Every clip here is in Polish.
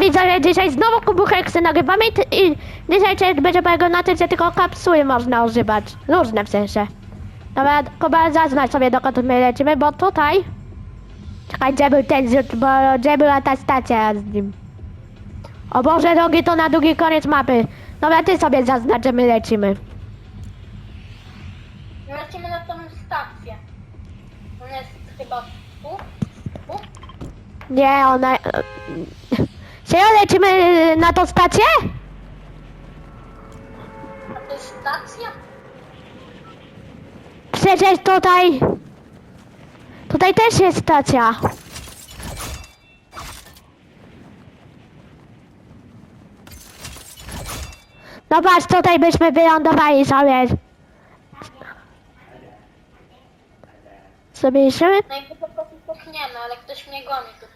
Widzę, że dzisiaj znowu kubucheksy nagrywamy i, dzisiaj część będzie polegał na tym, że tylko kapsuły można używać. Różne w sensie. Dobra, Kuba, zaznacz sobie dokąd my lecimy, bo tutaj... Czekaj, gdzie był ten zrzut, bo gdzie była ta stacja z nim. O Boże, drogi, to na drugi koniec mapy. Dobra, ty sobie zaznacz, że my lecimy. Lecimy na tą stację. Ona jest chyba tu. Tu. Nie, ona... Serio, lecimy na tą stację? A to jest stacja? Przecież tutaj... Tutaj też jest stacja. Zobacz, tutaj byśmy wylądowali sobie. Sobie idziemy? Najpierw po prostu pochniemy, ale ktoś mnie goni tutaj.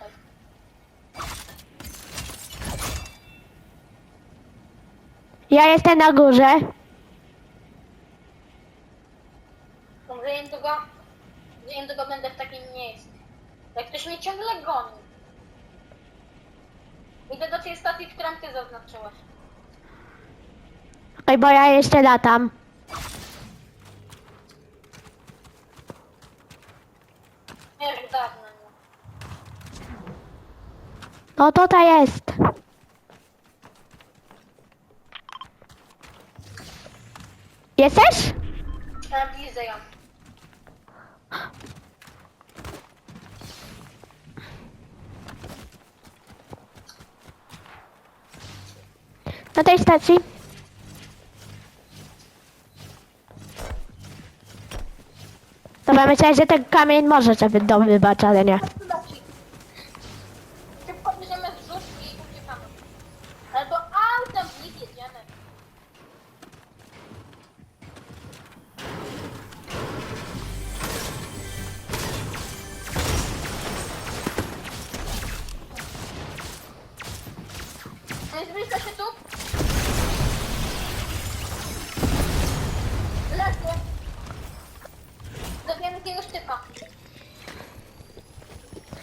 Ja jestem na górze. Może niedługo, niedługo będę w takim miejscu. Jak ktoś mnie ciągle goni. Idę do tej stacji, którą ty zaznaczyłaś. Oj, bo ja jeszcze latam. Już dawno nie. No tutaj jest. Jesteś? A widzę ją. Na tej stacji? Dobra, myślałem, że ten kamień może sobie wydobywać, ale nie. Zbliża się tu? Lecę. Zabijamy jakiegoś typa.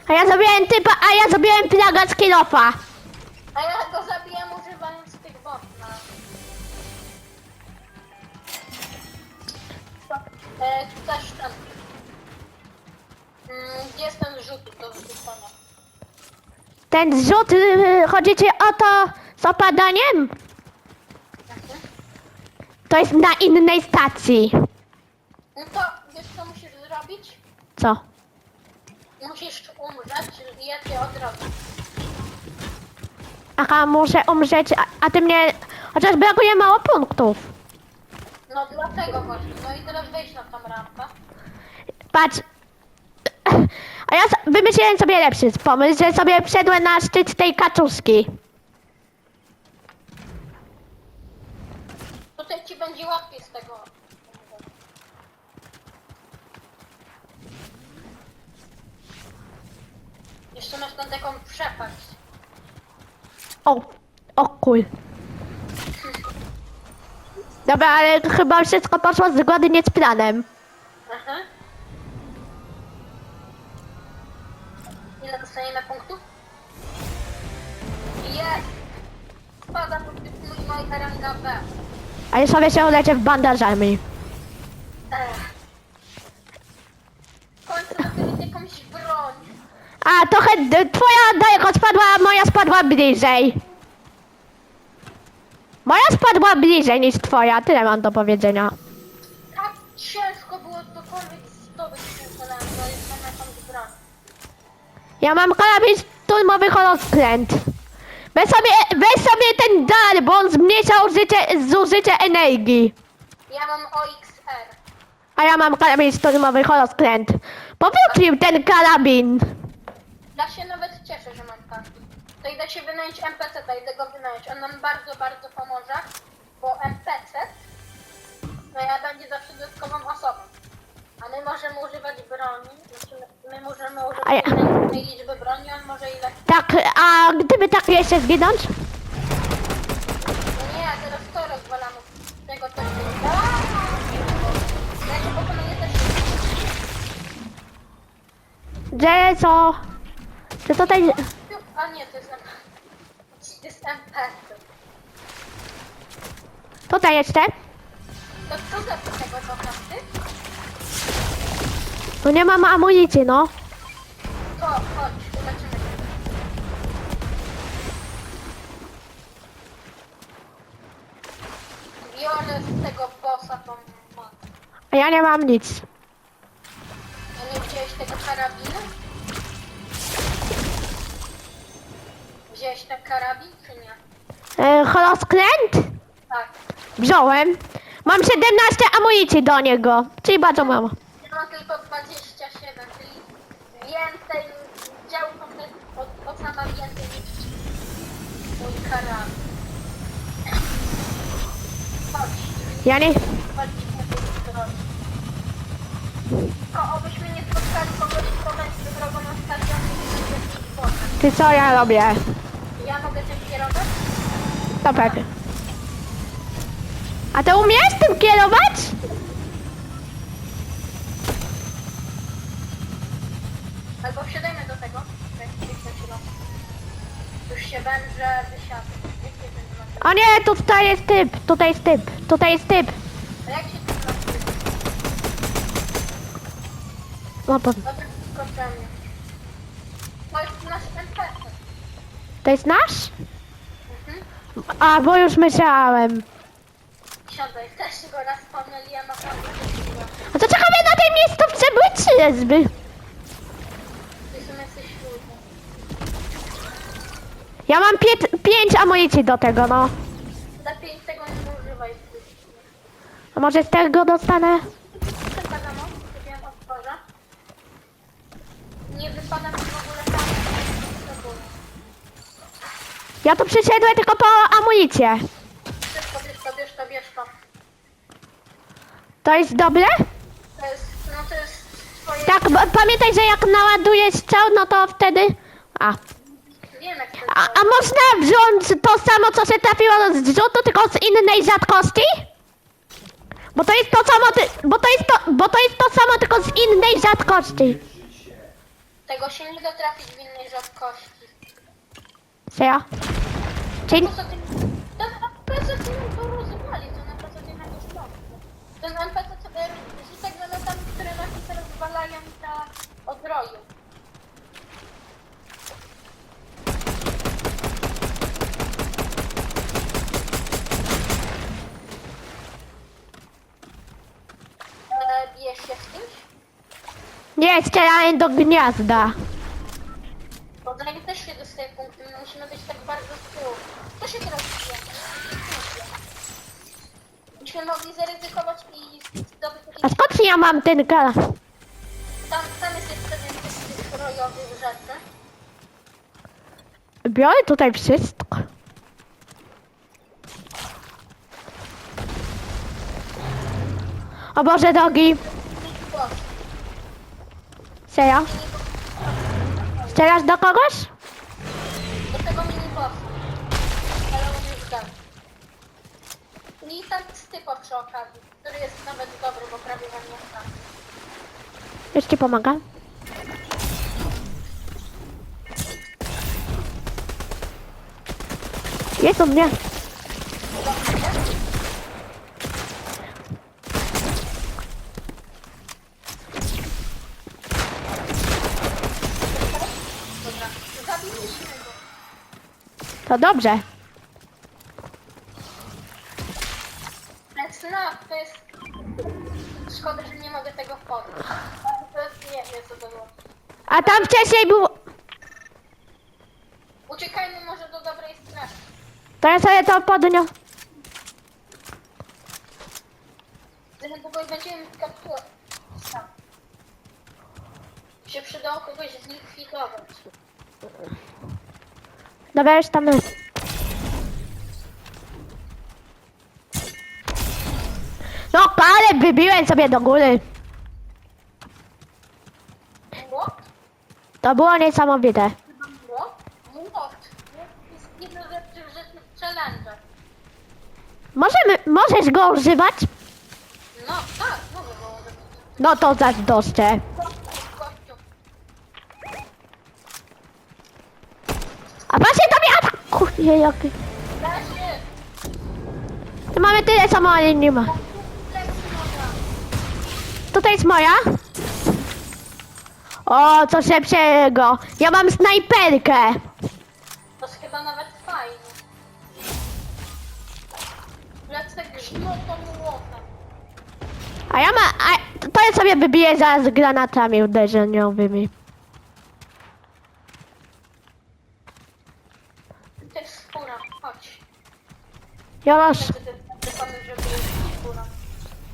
A ja zrobiłem typa, a ja zrobiłem plaga z kilofa. A ja go zabiłem używając tych bot na... E, też ten... Mm, gdzie jest ten rzut do wrzucenia? Ten zrzut, yy, chodzi ci o to opadaniem? To jest na innej stacji. No to wiesz co musisz zrobić? Co? Musisz umrzeć i ja cię odrobię. Aha, muszę umrzeć, a, a ty mnie... Chociaż brakuje mało punktów. No dlatego właśnie. No i teraz wejdź na tą rampę. Patrz. A ja wymyśliłem sobie lepszy pomysł, że sobie wszedłem na szczyt tej kaczuszki. Tutaj ci będzie łatwiej z tego. Jeszcze masz tam taką przepaść. O, o kul. Dobra, ale chyba wszystko poszło zgodnie z planem. Aha. Ile dostaniemy punktów? Jest! Spada pod mój moja ranga B. A ja sobie się uleczę w bandażami. W końcu jakąś broń. A, trochę d- twoja daleko spadła, a moja spadła bliżej. Moja spadła bliżej niż twoja, tyle mam do powiedzenia. Tak ciężko było cokolwiek zdobyć w tym terenie, ale jest mam jakąś broń. Ja mam karabin szturmowy holoskręt. Weź sobie, weź sobie ten dar, bo on zmniejsza użycie, zużycie energii. Ja mam OXR. A ja mam karabin szturmowy holoskręt. Powrócił ten karabin. Ja się nawet cieszę, że mam taki. To idę się wynająć NPC, to idę go wynająć. On nam bardzo, bardzo pomoże, bo NPC no ja będzie zawsze dodatkową osobą. A my możemy używać broni, znaczy my- my możemy używać A ja- liczby broni, on może ile... Tak, a gdyby tak jeszcze zginąć? No nie, a teraz to rozwalamy. Tego też nie też... Że co? Czy tutaj... A nie, to jest... to jest MPC. Tutaj jeszcze. To co za tego kochasz ty? Tu nie mam amunicji, no. To chodź, zobaczymy. Biorę z tego bossa tą moc. A ja nie mam nic. A nie wziąłeś tego karabinu? Wziąłeś ten karabin, czy nie? E, holoskręt? Tak. Wziąłem. Mam 17 amunicji do niego. Czyli bardzo mało. Ja mam tylko 27, czyli więcej dział od, od sama więcej niż mój karabin. Chodź, Ja nie... drogi. Tylko obyśmy nie spotkali kogoś, kto będzie drogą i będzie jakiś bokiem. Ty co ja robię? Ja mogę tym kierować? Dobra. A ty umiesz tym kierować? Albo wsiadajmy do tego. Już się węże wysiadł. O nie, tu tutaj jest typ. Tutaj jest typ. Tutaj jest typ. A jak się tym znaczy? No to, Dobra, skoczyłem mnie. To jest nasz NPC. to jest nasz? Mhm. A, bo już myślałem. Siadaj, też go raz pomyliłem, a się A to ciekawe na tej miejscówce trzy izby. Ty Ja mam pięć, pięć amunicji do tego, no. Lepiej tego nie używaj. A może z tego dostanę? Chyba za mocno, kupiłem otworza. Nie wypada mi w ogóle tam. Ja tu przyszedłem tylko po amunicję. Bierz to, bierz to, bierz to, bierz to. To jest dobre? To jest, no to jest. Tak, b- pamiętaj, że jak naładujesz strzał, no to wtedy... A. A, a można wziąć to samo, co się trafiło z rzutu, tylko z innej rzadkości? Bo to jest to samo, ty, bo to jest to, bo to jest to samo, tylko z innej rzadkości. Tego się nie da trafić w innej rzadkości. Serio? Czyli, ten NPC to rozwali, to NPC nie ma. Ten NPC rzuca granatami, które nas się rozwalają na odroju. E, bijesz się z kimś? nie, strzelałem do gniazda. Bo dla mnie też się dostaje punkty, my musimy być tak bardzo z tyłu. Co się teraz dzieje? Byśmy mogli zaryzykować i zdobyć A jakieś... skąd ja mam ten gala? Biorę tutaj wszystko. O Boże. Boss. Serio? Strzelasz do kogoś? Do tego mini bossa. Ale on już dał. I tam z typa przy okazji, który jest nawet dobry, bo prawie wam nie. Już ci pomagam. Jest u mnie. To dobrze. Więc no, to jest... Szkoda, że nie mogę tego. Ale to jest... Nie wiem, co to było. A tam wcześniej był... Uciekajmy może do dobrej strefy. To ja sobie to podniosę. Za niedługo będziemy kapturować. Sam. Się przydało kogoś zlikwidować. Dobra, już tam jest. No, ale wybiłem sobie do góry. To było niesamowite. Chyba młot? Młot. Młot jest jedno z lepszych rzeczy w challenge. Możemy, możesz go używać? No tak, mogę go. No to zazdroszczę. A właśnie to mnie ataku... Jej, jaki... Da się! Tu mamy tyle samo, ale nie ma. Tutaj jest moja. O, coś lepszego. Ja mam snajperkę. A ja ma... A, to ja sobie wybiję za z granatami uderzeniowymi. To jest skóra, chodź. Ja masz... Żeby jest skóra.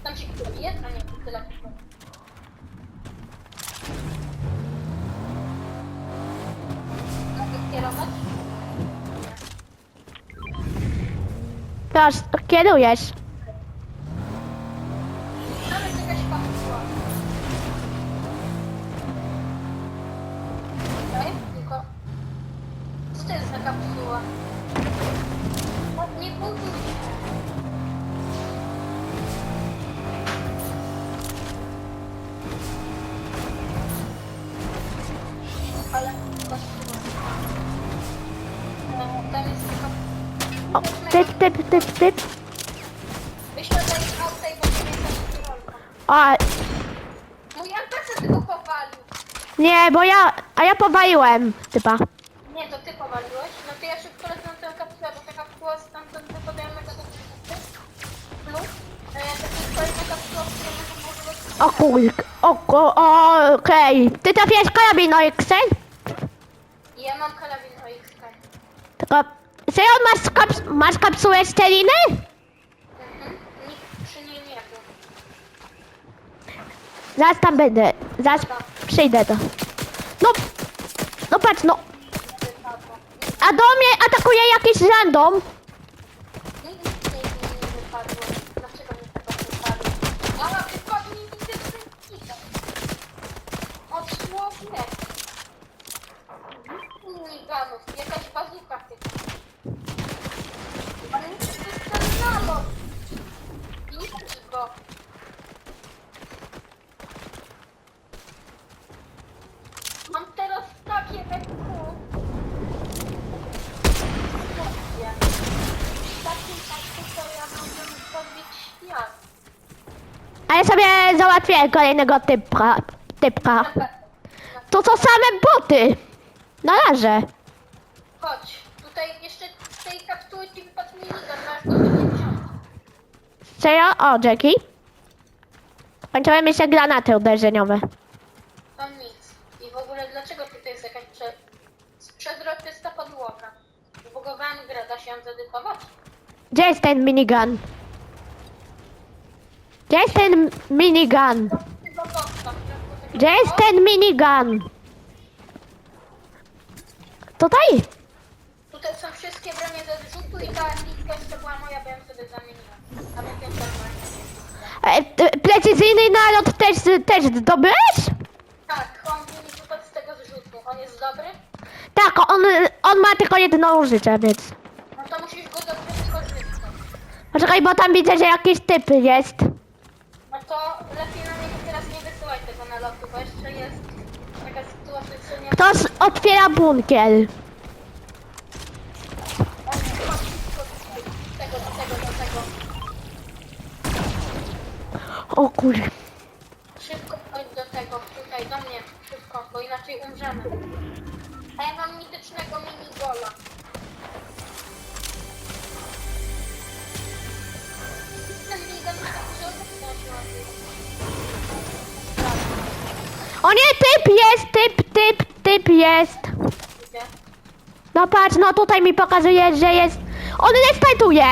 Tam się? A nie, tyle. Mogę kierować? Teraz kierujesz. Tam jest O, typ, typ, typ, typ. Do ich auta i będę mieć rolką. O, Mój NPC tylko powalił. nie, bo ja... A ja powaliłem, typa. Nie, to ty powaliłeś. No to ja szybko lecę na tę kapsułę, bo ta kapsuła stamtąd wypadajemy do kapsuły. Plus, e, to jest kolejna kapsuła, było zobaczyć. O kurk. O, o, o okej. Ty trafiłeś karabin Oixel? Ja mam karabin OXK. Tylko... Serio, masz, kaps masz kapsułę szczeliny? Mhm. Nikt przy niej nie był. Zaraz tam będę. Zaraz przyjdę to. No... No patrz, no. Wypadło. A do mnie atakuje jakiś random. Nikt nic z niej nie wypadło. Dlaczego mi tego wypadło? Ale wypadł mi mityczny kitek. Odsłownie. Miniganów. Jakaś bazuka chyba. Ale nic to jest ten nalot. Widzisz go. Mam teraz takie EQ. Takim EQ to ja mogę zrobić świat. A ja załatwię kolejnego typka. typka. To są same boty. Na razie. Chodź, tutaj jeszcze z tej kapsuły ci wypadł minigun, masz go sobie wziąć. Serio? O, Jackie. Kończyłem jeszcze granaty uderzeniowe. To nic. I w ogóle dlaczego tutaj jest jakaś prze... przezroczysta podłoga? Zbugowałem grę, da się ją zedytować? Gdzie jest ten minigun? Gdzie jest ten minigun? Gdzie jest ten minigun? Tutaj? Tutaj są wszystkie bronie ze zrzutu i ta litka jeszcze była moja, bo ją sobie zamieniłem. A my piątą broń. E, t- precyzyjny nalot też, też zdobyłeś? Tak, on mi wypadł z tego zrzutu. On jest dobry? Tak, on, on ma tylko jedno użycie, więc... No to musisz go dobrze wykorzystać. Poczekaj, bo tam widzę, że jakiś typ jest. To lepiej na niego teraz nie wysyłaj tego nalotu, bo jeszcze jest taka sytuacja, że nie... Ktoś otwiera bunkier. O nie, chodź szybko tutaj. Tego, do tego, do tego. O kur... Szybko chodź do tego, tutaj, do mnie. Szybko, bo inaczej umrzemy. A ja mam mitycznego minigola. Ten minigun mi tak O nie, typ jest, typ, typ, typ jest. No patrz, no tutaj mi pokazuje, że jest... On restartuje.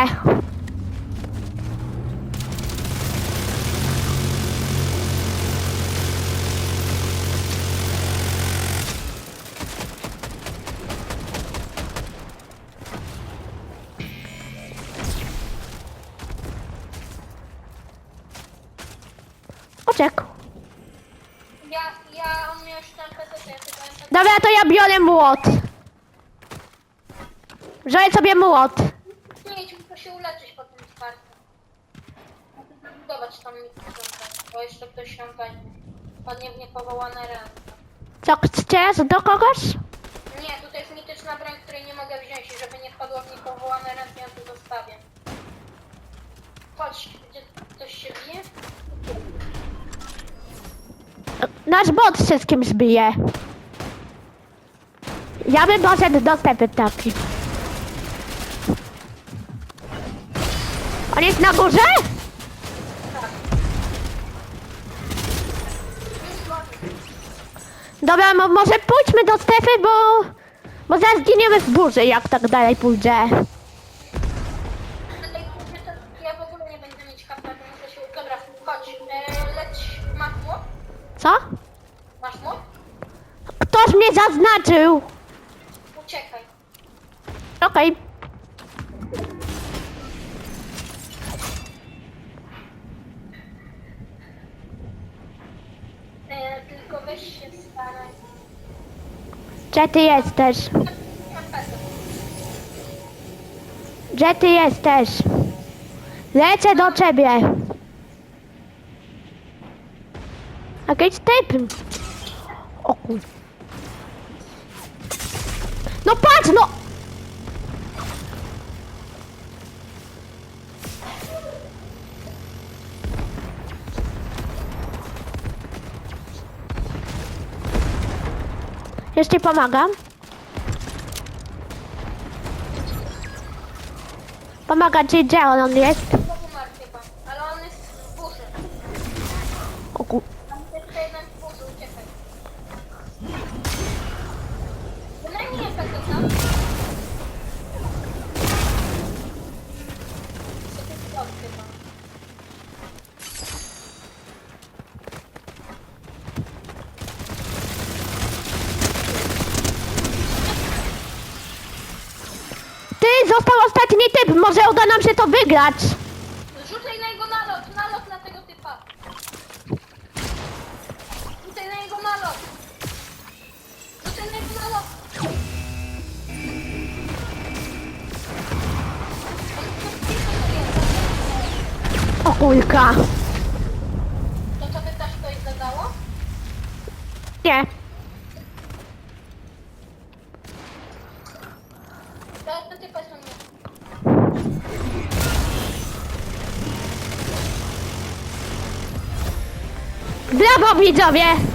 Oczek. Ja, ja, on miał już tam PC, ja tylko ją Dobra, to ja biorę młot. Wziąłem sobie młot. Nie idź, tylko się uleczyć po tym czwartym. Budować tam mikrofonkę, bo jeszcze ktoś się weźmie. Padnie w niepowołane ręce. Co, chcesz do kogoś? Nie, tutaj jest mityczna broń, której nie mogę wziąć i żeby nie wpadło w chętnie ją tu zostawię. Chodź, gdzie ktoś się bije? Nasz bot wszystkim zbije. Ja bym poszedł do stepy taki. On jest na górze? Dobra, mo- może pójdźmy do strefy, bo... Bo zaraz zginiemy w burzy, jak tak dalej pójdzie. Ale kurde, to ja w ogóle nie będę mieć HP, bo muszę się... Dobra, chodź, e, leć, masz młot? Co? Masz młot? Ktoś mnie zaznaczył. Uciekaj. Okej. E, tylko weź się staraj. Gdzie ty jesteś? Gdzie ty jesteś? Lecę do ciebie. Jakiś typ. O kur... No patrz, no! Jeszcze pomagam. Pomaga ci, gdzie on jest? To umarł chyba, ale on jest w burzy. O kur... Tam jest jeszcze jeden w burzy, uciekaj. Wynajmij MP tam. To jest bot chyba. Ty, został ostatni typ, może uda nam się to wygrać. O kulka. To co ty też coś zadało? Nie. To to typa są nie. Brawo widzowie!